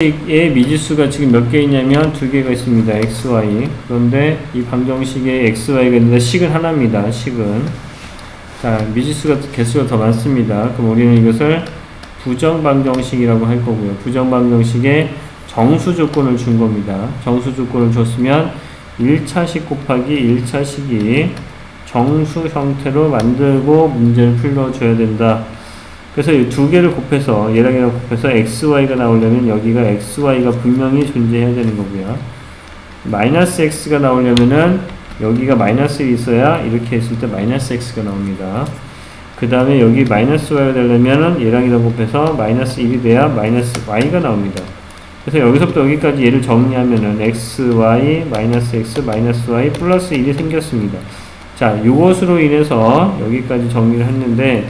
의 미지수가 지금 몇 개 있냐면 두 개가 있습니다. x, y. 그런데 이 방정식에 x, y가 있는데 식은 하나입니다. 식은. 자, 미지수가 개수가 더 많습니다. 그럼 우리는 이것을 부정 방정식이라고 할 거고요. 부정 방정식에 정수 조건을 준 겁니다. 정수 조건을 줬으면 1차식 곱하기 1차식이 정수 형태로 만들고 문제를 풀어줘야 된다. 그래서 이 두 개를 곱해서 얘랑 얘랑 곱해서 xy가 나오려면 여기가 xy가 분명히 존재해야 되는 거고요. 마이너스 x가 나오려면은 여기가 마이너스 1이 있어야 이렇게 했을 때 마이너스 x가 나옵니다. 그 다음에 여기 마이너스 y가 되려면은 얘랑 얘랑 곱해서 마이너스 1이 돼야 마이너스 y가 나옵니다. 그래서 여기서부터 여기까지 얘를 정리하면은 x, y, 마이너스 x, 마이너스 y, 플러스 1이 생겼습니다. 자, 이것으로 인해서 여기까지 정리를 했는데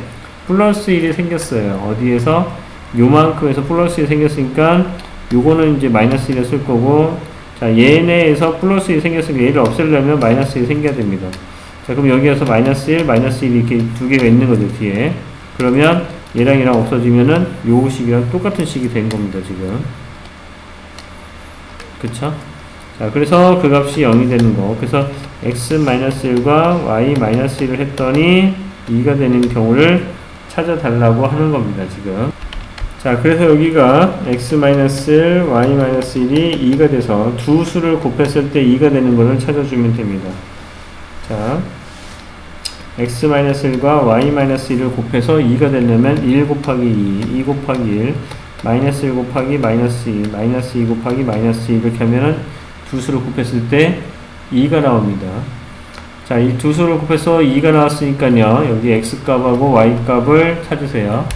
플러스 1이 생겼어요. 어디에서? 요만큼에서 플러스 1이 생겼으니까 요거는 이제 마이너스 1을 쓸 거고 자 얘네에서 플러스 1이 생겼으니까 얘를 없애려면 마이너스 1이 생겨야 됩니다. 자 그럼 여기에서 마이너스 1, 마이너스 1 이렇게 두 개가 있는 거죠 뒤에 그러면 얘랑 얘랑 없어지면은 요 식이랑 똑같은 식이 된 겁니다 지금 그쵸? 자 그래서 그 값이 0이 되는 거 그래서 x-1과 y-1을 했더니 2가 되는 경우를 찾아달라고 하는 겁니다, 지금. 자, 그래서 여기가 x-1, y-1이 2가 돼서 두 수를 곱했을 때 2가 되는 것을 찾아주면 됩니다. 자, x-1과 y-1을 곱해서 2가 되려면 1 곱하기 2, 2 곱하기 1, 마이너스 1 곱하기 마이너스 2, 마이너스 2 곱하기 마이너스 2 이렇게 하면은 두 수를 곱했을 때 2가 나옵니다. 자, 이 두 수를 곱해서 2가 나왔으니까요. 여기 x 값하고 y 값을 찾으세요.